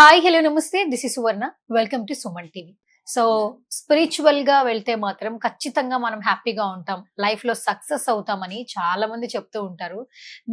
Hi hello నమస్తే. This is Suvarna welcome to Suman TV so స్పిరిచువల్గా వెళ్తే మాత్రం ఖచ్చితంగా మనం హ్యాపీగా ఉంటాం. లైఫ్లో సక్సెస్ అవుతామని చాలా మంది చెప్తూ ఉంటారు.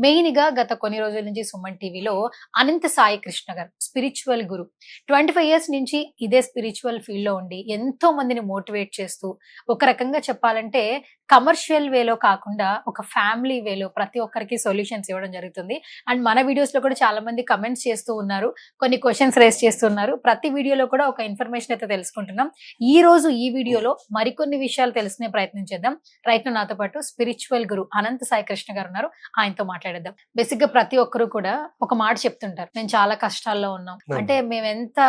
మెయిన్గా గత కొన్ని రోజుల నుంచి సుమన్ టీవీలో Anantha Sai Krishna garu spiritual guru twenty five years నుంచి ఇదే స్పిరిచువల్ ఫీల్డ్లో ఉండి ఎంతో మందిని మోటివేట్ చేస్తూ ఒక రకంగా చెప్పాలంటే కమర్షియల్ వేలో కాకుండా ఒక ఫ్యామిలీ వేలో ప్రతి ఒక్కరికి సొల్యూషన్స్ ఇవ్వడం జరుగుతుంది. అండ్ మన వీడియోస్లో కూడా చాలా మంది కమెంట్స్ చేస్తూ ఉన్నారు. కొన్ని క్వశ్చన్స్ రేస్ చేస్తున్నారు ప్రతి వీడియోలో కూడా ఒక ఇన్ఫర్మేషన్ అయితే తెలుసుకుంటున్నాం. ఈ రోజు ఈ వీడియోలో మరికొన్ని విషయాలు తెలుసుకునే ప్రయత్నం చేద్దాం. రైట్ నాతో పాటు స్పిరిచువల్ గురు అనంత సాయి కృష్ణ గారు ఉన్నారు. ఆయనతో మాట్లాడేద్దాం. బేసిక్గా ప్రతి ఒక్కరు కూడా ఒక మాట చెప్తుంటారు. మేము చాలా కష్టాల్లో ఉన్నాం. అంటే మేము ఎంత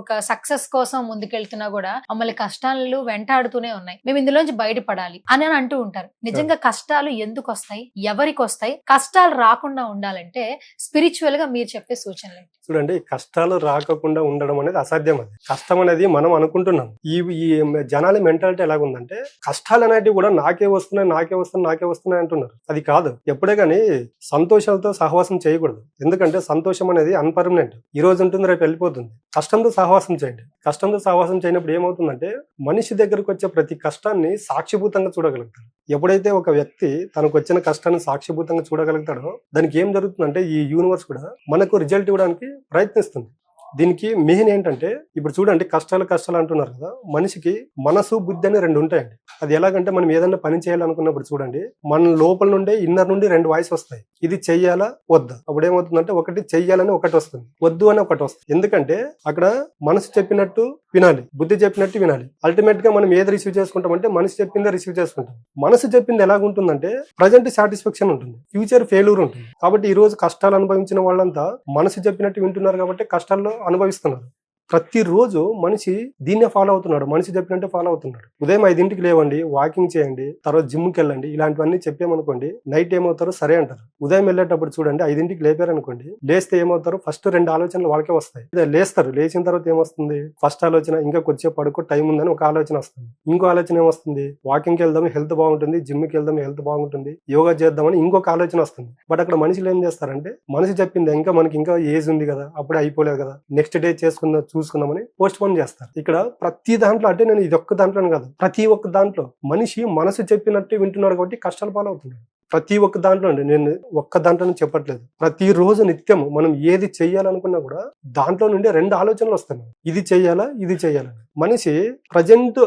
ఒక సక్సెస్ కోసం ముందుకెళ్తున్నా కూడా మమ్మల్ని కష్టాలు వెంటాడుతూనే ఉన్నాయి. మేము ఇందులోంచి బయటపడాలి. అని అని అంటూ ఉంటారు. నిజంగా కష్టాలు ఎందుకు వస్తాయి ఎవరికి వస్తాయి కష్టాలు రాకుండా ఉండాలంటే స్పిరిచువల్గా మీరు చెప్పే సూచనలు? చూడండి కష్టాలు రాకుండా ఉండడం అనేది అసాధ్యం అది. కష్టం అనేది మనం అనుకుంటున్నాం. ఈ ఈ జనాల మెంటాలిటీ ఎలాగుందంటే కష్టాలు అనేటివి కూడా నాకే వస్తున్నాయి నాకే వస్తున్నాయి నాకే వస్తున్నాయి అంటున్నారు. అది కాదు. ఎప్పుడే కానీ సంతోషాలతో సహవాసం చేయకూడదు. ఎందుకంటే సంతోషం అనేది అన్పర్మనెంట్ ఈ రోజు ఉంటుంది రేపు వెళ్ళిపోతుంది. కష్టంతో సహవాసం చేయండి. కష్టంతో సహవాసం చేయనప్పుడు ఏమవుతుందంటే మనిషి దగ్గరకు వచ్చే ప్రతి కష్టాన్ని సాక్షిభూతంగా చూడగలుగుతాడు. ఎప్పుడైతే ఒక వ్యక్తి తనకు వచ్చిన కష్టాన్ని సాక్షిభూతంగా చూడగలుగుతాడో దానికి ఏం జరుగుతుందంటే ఈ యూనివర్స్ కూడా మనకు రిజల్ట్ ఇవ్వడానికి ప్రయత్నిస్తుంది. దీనికి మెయిన్ ఏంటంటే ఇప్పుడు చూడండి కష్టాలు కష్టాలు అంటున్నారు కదా మనిషికి మనసు బుద్ధి అని రెండు ఉంటాయండి. అది ఎలాగంటే మనం ఏదైనా పని చేయాలనుకున్నప్పుడు చూడండి మన లోపల నుండే ఇన్నర్ నుండి రెండు వాయిస్ వస్తాయి. ఇది చెయ్యాలా? వద్దా. అప్పుడు ఏమవుతుందంటే ఒకటి చెయ్యాలని ఒకటి వస్తుంది. వద్దు అని ఒకటి వస్తుంది. ఎందుకంటే అక్కడ మనసు చెప్పినట్టు వినాలి. బుద్ధి చెప్పినట్టు వినాలి. అల్టిమేట్గా మనం ఏది రిసీవ్ చేసుకుంటామంటే మనసు చెప్పిందే రిసీవ్ చేసుకుంటాం. మనసు చెప్పింది ఎలాగుంటుందంటే ప్రజెంట్ సాటిస్ఫాక్షన్ ఉంటుంది. ఫ్యూచర్ ఫెయిల్యూర్ ఉంటుంది. కాబట్టి ఈ రోజు కష్టాలు అనుభవించిన వాళ్ళంతా మనసు చెప్పినట్టు వింటున్నారు కాబట్టి కష్టాల్లో అనుభవిస్తున్నారు. ప్రతిరోజు మనిషి దీన్నే ఫాలో అవుతున్నాడు. మనిషి చెప్పినట్టే ఫాలో అవుతున్నాడు. ఉదయం ఐదింటికి లేవండి వాకింగ్ చేయండి తర్వాత జిమ్కి వెళ్ళండి ఇలాంటివన్నీ చెప్పామనుకోండి నైట్ ఏమవుతారో సరే అంటారు. ఉదయం వెళ్ళేటప్పుడు చూడండి ఐదింటికి లేపారు అనుకోండి లేస్తే ఏమవుతారు ఫస్ట్ రెండు ఆలోచనలు వాళ్ళకే వస్తాయి. లేస్తారు లేచిన తర్వాత ఏమొస్తుంది? ఫస్ట్ ఆలోచన ఇంకా కొద్దిసేపు పడుకో టైం ఉందని ఒక ఆలోచన వస్తుంది. ఇంకో ఆలోచన ఏమొస్తుంది? వాకింగ్కి వెళ్దాం హెల్త్ బాగుంటుంది జిమ్కి వెళ్దాం హెల్త్ బాగుంటుంది యోగా చేద్దామని ఇంకొక ఆలోచన వస్తుంది. బట్ అక్కడ మనుషులు ఏం చేస్తారంటే మనిషి చెప్పింది ఇంకా మనకి ఇంకా ఏజ్ ఉంది కదా అప్పుడే అయిపోలేదు కదా నెక్స్ట్ డే చేసుకుందాం చూసుకుందామని పోస్ట్ పోన్ చేస్తారు. ఇక్కడ ప్రతి దాంట్లో అంటే నేను ఇది ఒక్క దాంట్లోనే కాదు ప్రతి ఒక్క దాంట్లో మనిషి మనసు చెప్పినట్టే వింటున్నాడు కాబట్టి కష్టాలు పాలవుతున్నాడు. ప్రతి ఒక్క దాంట్లో అండి నేను ఒక్క దాంట్లో చెప్పట్లేదు. ప్రతి రోజు నిత్యం మనం ఏది చెయ్యాలనుకున్నా కూడా దాంట్లో నుండి రెండు ఆలోచనలు వస్తున్నాయి. ఇది చేయాలా ఇది చేయాలని మనిషి ప్రజెంట్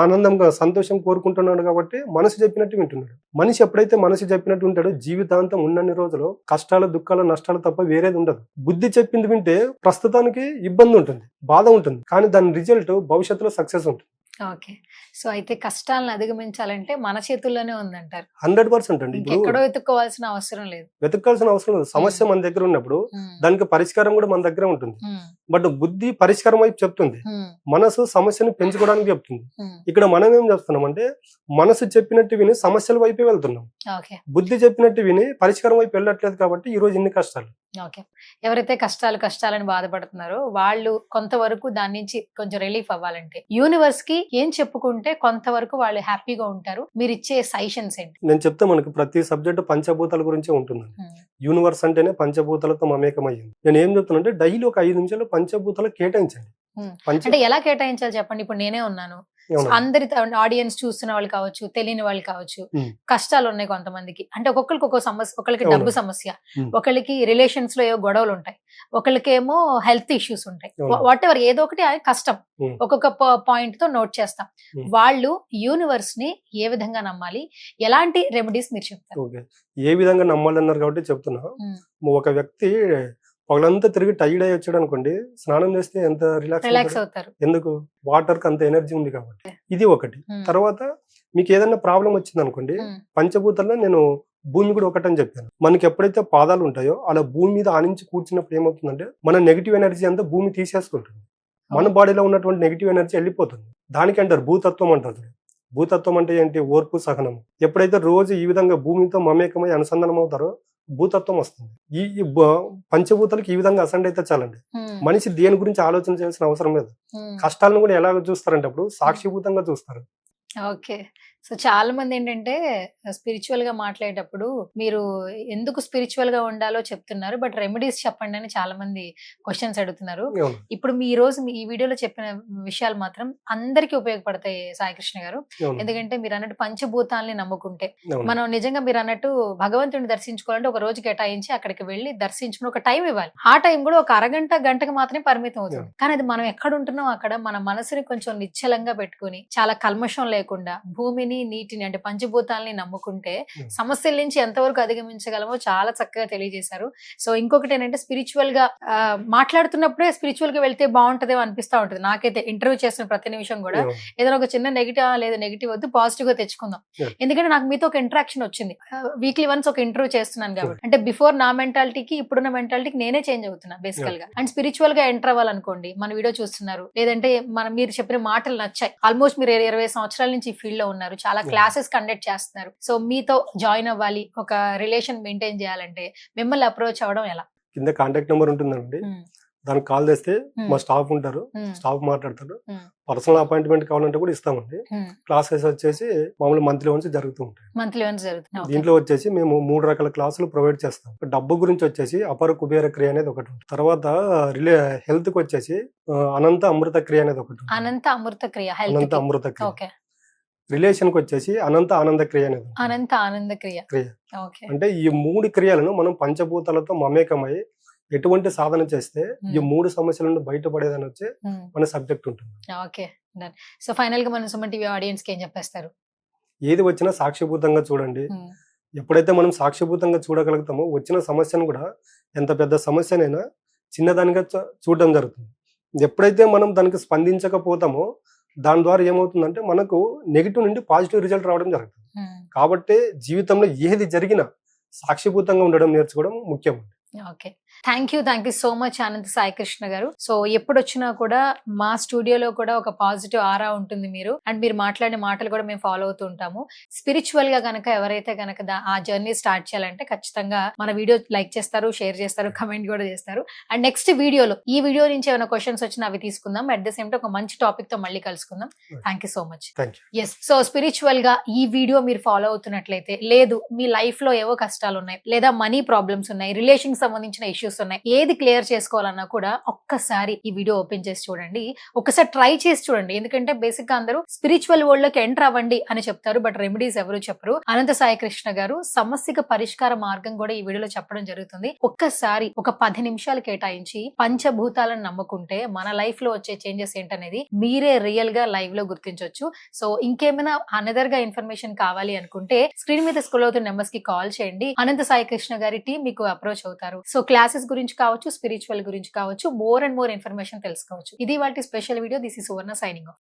ఆనందంగా సంతోషం కోరుకుంటున్నాడు కాబట్టి మనసు చెప్పినట్టు వింటున్నాడు. మనిషి ఎప్పుడైతే మనసు చెప్పినట్టు ఉంటాడో జీవితాంతం ఉన్నన్ని రోజులు కష్టాలు దుఃఖాలు నష్టాలు తప్ప వేరేది ఉండదు. బుద్ధి చెప్పింది వింటే ప్రస్తుతానికి ఇబ్బంది ఉంటుంది బాధ ఉంటుంది. కానీ దాని రిజల్ట్ భవిష్యత్తులో సక్సెస్ ఉంటుంది. ఓకే. సో అయితే కష్టాలను అధిగమించాలంటే మన చేతుల్లోనే ఉందంటారు. హండ్రెడ్ పర్సెంట్ అండి. ఇప్పుడు వెతుక్కోవాల్సిన అవసరం లేదు. వెతకాల్సిన అవసరం లేదు. సమస్య మన దగ్గర ఉన్నప్పుడు ఉమ్, దానికి పరిష్కారం కూడా మన దగ్గర ఉంటుంది. ఉమ్, బట్ బుద్ధి పరిష్కారం వైపు చెప్తుంది. మనసు సమస్యని పెంచుకోవడానికి చెప్తుంది. ఇక్కడ మనం ఏం చేస్తున్నామంటే మనసు చెప్పినట్టు విని సమస్యల వైపే వెళ్తున్నాం. ఓకే బుద్ధి చెప్పినట్టు విని పరిష్కారం వైపు వెళ్ళట్లేదు కాబట్టి ఈ రోజు ఇన్ని కష్టాలు. ఓకే ఎవరైతే కష్టాలు కష్టాలని బాధపడుతున్నారో వాళ్ళు కొంతవరకు దాని నుంచి కొంచెం రిలీఫ్ అవ్వాలంటే యూనివర్స్కి ఏం చెప్పుకుంటే కొంతవరకు వాళ్ళు హ్యాపీగా ఉంటారు. మీరు ఇచ్చే సజెషన్స్ ఏంటి? నేను చెప్తే మనకి ప్రతి సబ్జెక్ట్ పంచభూతాల గురించే ఉంటుంది యూనివర్స్ అంటేనే పంచభూతాలతో మమేకమయ్యింది. నేను ఏం చెప్తున్నానంటే డైలీ ఒక ఐదు నిమిషాలు పంచభూతాలు కేటాయించండి. అంటే ఎలా కేటాయించాలి చెప్పండి? ఇప్పుడు నేనే ఉన్నాను. అందరి ఆడియన్స్ చూస్తున్న వాళ్ళు కావచ్చు తెలియని వాళ్ళు కావచ్చు. కష్టాలు ఉన్నాయి కొంతమందికి అంటే ఒక్కొక్కరికి ఒక్కొక్క సమస్య ఒకళ్ళకి అవును. డబ్బు సమస్య. ఒకళ్ళకి రిలేషన్స్లో ఏవో గొడవలు ఉంటాయి ఒకళ్ళకేమో హెల్త్ ఇష్యూస్ ఉంటాయి. వాట్ ఎవర్ ఏదో ఒకటి కష్టం. ఒక్కొక్క పాయింట్తో నోట్ చేస్తాం. వాళ్ళు యూనివర్స్ని ఏ విధంగా నమ్మాలి ఎలాంటి రెమెడీస్ మీరు చెప్తారు ఏ విధంగా నమ్మాలన్నారు కాబట్టి చెప్తున్నా. ఒక వ్యక్తి పగలంతా తిరిగి టైర్డ్ అయ్యి వచ్చాడు అనుకోండి స్నానం చేస్తే ఎంత రిలాక్స్ అవుతారు. ఎందుకు? వాటర్కి అంత ఎనర్జీ ఉంది కాబట్టి. ఇది ఒకటి. ఉమ్. తర్వాత మీకు ఏదైనా ప్రాబ్లం వచ్చింది అనుకోండి ఉమ్. పంచభూతాల్లో నేను భూమి కూడా ఒకటని చెప్పాను. మనకి ఎప్పుడైతే పాదాలు ఉంటాయో అలా భూమి మీద ఆనించి కూర్చున్నప్పుడు ఏమవుతుందంటే మన నెగిటివ్ ఎనర్జీ అంతా భూమి తీసేసుకుంటుంది. మన బాడీలో ఉన్నటువంటి నెగిటివ్ ఎనర్జీ వెళ్ళిపోతుంది. దానికి అంటారు భూతత్వం అంటారు. భూతత్వం అంటే ఏంటి? ఓర్పు సహనం. ఎప్పుడైతే రోజు ఈ విధంగా భూమితో మమేకమై అనుసంధానం అవుతారో భూతత్వం వస్తుంది ఈ పంచభూతాలకు ఈ విధంగా అసెండ్ అయితే చాలండి. మనిషి దేని గురించి ఆలోచన చేయాల్సిన అవసరం లేదు. కష్టాలను కూడా ఎలాగ చూస్తారంటే అప్పుడు సాక్షిభూతంగా చూస్తారు. ఓకే. సో చాలా మంది ఏంటంటే స్పిరిచువల్గా మాట్లాడేటప్పుడు మీరు ఎందుకు స్పిరిచువల్గా ఉండాలో చెప్తున్నారు బట్ రెమెడీస్ చెప్పండి అని చాలా మంది క్వశ్చన్స్ అడుగుతున్నారు. ఇప్పుడు మీ ఈ రోజు ఈ వీడియోలో చెప్పిన విషయాలు మాత్రం అందరికీ ఉపయోగపడతాయి సాయి కృష్ణ గారు. ఎందుకంటే మీరు అన్నట్టు పంచభూతాల్ని నమ్ముకుంటే. మనం నిజంగా మీరు అన్నట్టు భగవంతుడిని దర్శించుకోవాలంటే ఒక రోజు కేటాయించి అక్కడికి వెళ్ళి దర్శించుకుని ఒక టైం ఇవ్వాలి. ఆ టైం కూడా ఒక అరగంట గంటకి మాత్రమే పరిమితం అవుతుంది. కానీ అది మనం ఎక్కడ ఉంటున్నాం అక్కడ మన మనసుని కొంచెం నిశ్చలంగా పెట్టుకుని చాలా కల్మషం లేకుండా భూమిని నీటిని అంటే పంచభూతాల్ని నమ్ముకుంటే Hmm. సమస్యల నుంచి ఎంతవరకు అధిగమించగలమో చాలా చక్కగా తెలియజేశారు. సో ఇంకొకటి ఏంటంటే స్పిరిచువల్గా మాట్లాడుతున్నప్పుడే స్పిరిచువల్గా వెళ్తే బాగుంటదేమో అనిపిస్తా ఉంటుంది. నాకైతే ఇంటర్వ్యూ చేసిన ప్రతి నిమిషం కూడా. ఏదైనా ఒక చిన్న నెగిటివ్ లేదా నెగిటివ్ వద్దు పాజిటివ్గా తెచ్చుకుందాం. ఎందుకంటే నాకు మీతో ఒక ఇంటరాక్షన్ వచ్చింది. వీక్లీ వన్స్ ఒక ఇంటర్వ్యూ చేస్తున్నాను కాబట్టి. అంటే బిఫోర్ నా మెంటాలిటీకి ఇప్పుడున్న మెంటాలిటీకి నేనే చేంజ్ అవుతున్నా బేసికల్గా అండ్ స్పిరిచువల్గా ఎంటర్ అవ్వాలనుకోండి మన వీడియో చూస్తున్నారు. లేదంటే మన మీరు చెప్పిన మాటలు నచ్చాయి. ఆల్మోస్ట్ మీరు ఇరవై సంవత్సరాల నుంచి ఈ ఫీల్డ్లో ఉన్నారు. చాలా. క్లాసెస్ కండక్ట్ చేస్తున్నారు. సో మీతో జాయిన్ అవ్వాలి ఒక రిలేషన్ మెయింటైన్ చేయాలంటే మిమ్మల్ని అప్రోచ్ అవ్వడం ఎలా? కింద కాంటాక్ట్ నెంబర్ ఉంటుందండి. ఉమ్, దానికి కాల్ చేస్తే ఉమ్, మా స్టాఫ్ ఉంటారు. స్టాఫ్ మాట్లాడతారు. ఉమ్, పర్సనల్ అపాయింట్మెంట్ కావాలంటే కూడా ఇస్తామండి. క్లాసెస్ వచ్చేసి మామూలు మంత్లీ వన్స్ జరుగుతూ ఉంటాయి. మంత్లీ వన్స్ జరుగుతుంది. దీంట్లో వచ్చేసి మేము మూడు రకాల క్లాసులు ప్రొవైడ్ చేస్తాం. డబ్బు గురించి వచ్చేసి అపర కుబేర క్రియ అనేది ఒకటి తర్వాత రిలే హెల్త్కి వచ్చేసి అనంత అమృత క్రియ అనేది ఒకటి. అనంత అమృత క్రియ అనంత అమృత క్రియ. రిలేషన్కి వచ్చేసి అనంత ఆనంద క్రియ అనేది. అనంత ఆనంద క్రియ. క్రియ. అంటే ఈ మూడు క్రియలను మనం పంచభూతాలతో మమేకమై ఎటువంటి సాధన చేస్తే ఈ. మూడు సమస్యల నుండి బయటపడేదని వచ్చి. మన సబ్జెక్ట్ ఉంటుంది. ఓకే. సో ఫైనల్గా మన సుమన్ టీవీ ఆడియన్స్కి ఏం చెప్పేస్తారు? ఏది వచ్చినా సాక్షిభూతంగా చూడండి. ఎప్పుడైతే మనం సాక్షిభూతంగా చూడగలుగుతామో వచ్చిన సమస్యను కూడా ఎంత పెద్ద సమస్యనైనా చిన్నదానిగా చూడడం జరుగుతుంది. ఎప్పుడైతే మనం దానికి స్పందించకపోతామో దాని ద్వారా ఏమవుతుందంటే మనకు నెగిటివ్ నుండి పాజిటివ్ రిజల్ట్ రావడం జరుగుతుంది. కాబట్టి జీవితంలో ఏది జరిగినా సాక్షిభూతంగా ఉండడం నేర్చుకోవడం ముఖ్యం okay. Thank you thank you so much Anantha Sai Krishna garu. So ఎప్పుడు వచ్చినా కూడా మా స్టూడియోలో కూడా ఒక పాజిటివ్ ఆరా ఉంటుంది మీరు. అండ్ మీరు మాట్లాడే మాటలు కూడా మేము ఫాలో అవుతూ ఉంటాము. స్పిరిచువల్గా గనక ఎవరైతే గనక ఆ జర్నీ స్టార్ట్ చేయాలంటే ఖచ్చితంగా మన వీడియో లైక్ చేస్తారు షేర్ చేస్తారు కమెంట్ కూడా చేస్తారు. అండ్ నెక్స్ట్ వీడియోలో ఈ వీడియో నుంచి ఏమైనా క్వశ్చన్స్ వచ్చినా అవి తీసుకుందాం. అట్ ద సేమ్ టైం ఒక మంచి టాపిక్తో మళ్ళీ కలుసుకుందాం. Thank you so much. Yes so స్పిరిచువల్గా ఈ వీడియో మీరు ఫాలో అవుతున్నట్లయితే లేదు మీ లైఫ్లో ఏవో కష్టాలు ఉన్నాయి లేదా మనీ ప్రాబ్లమ్స్ ఉన్నాయి రిలేషన్ సంబంధించిన ఇష్యూస్ ఉన్నాయి. ఏది క్లియర్ చేసుకోవాలన్నా కూడా ఒక్కసారి ఈ వీడియో ఓపెన్ చేసి చూడండి. ఒకసారి ట్రై చేసి చూడండి. ఎందుకంటే బేసిక్గా అందరూ స్పిరిచువల్ వరల్డ్లోకి ఎంటర్ అవ్వండి అని చెప్తారు. బట్ రెమెడీస్ ఎవరు చెప్పరు. అనంత సాయి కృష్ణ గారు సమస్యకు పరిష్కార మార్గం కూడా ఈ వీడియోలో చెప్పడం జరుగుతుంది. ఒక్కసారి ఒక పది నిమిషాలు కేటాయించి పంచభూతాలను నమ్ముకుంటే మన లైఫ్లో వచ్చే చేంజెస్ ఏంటనేది మీరే రియల్గా లైవ్లో గుర్తించవచ్చు సో ఇంకేమైనా అనదర్గా ఇన్ఫర్మేషన్ కావాలి అనుకుంటే స్క్రీన్ మీద స్కూల్ అవుతున్న నెంబర్స్కి కాల్ చేయండి. అనంత సాయి కృష్ణ గారి టీం మీకు అప్రోచ్ అవుతారు. సో క్లాసెస్ గురించి కావచ్చు స్పిరిచువల్ గురించి కావచ్చు మోర్ అండ్ మోర్ ఇన్ఫర్మేషన్ తెలుసుకోవచ్చు. ఇది వాటి special video. This is Suvarna signing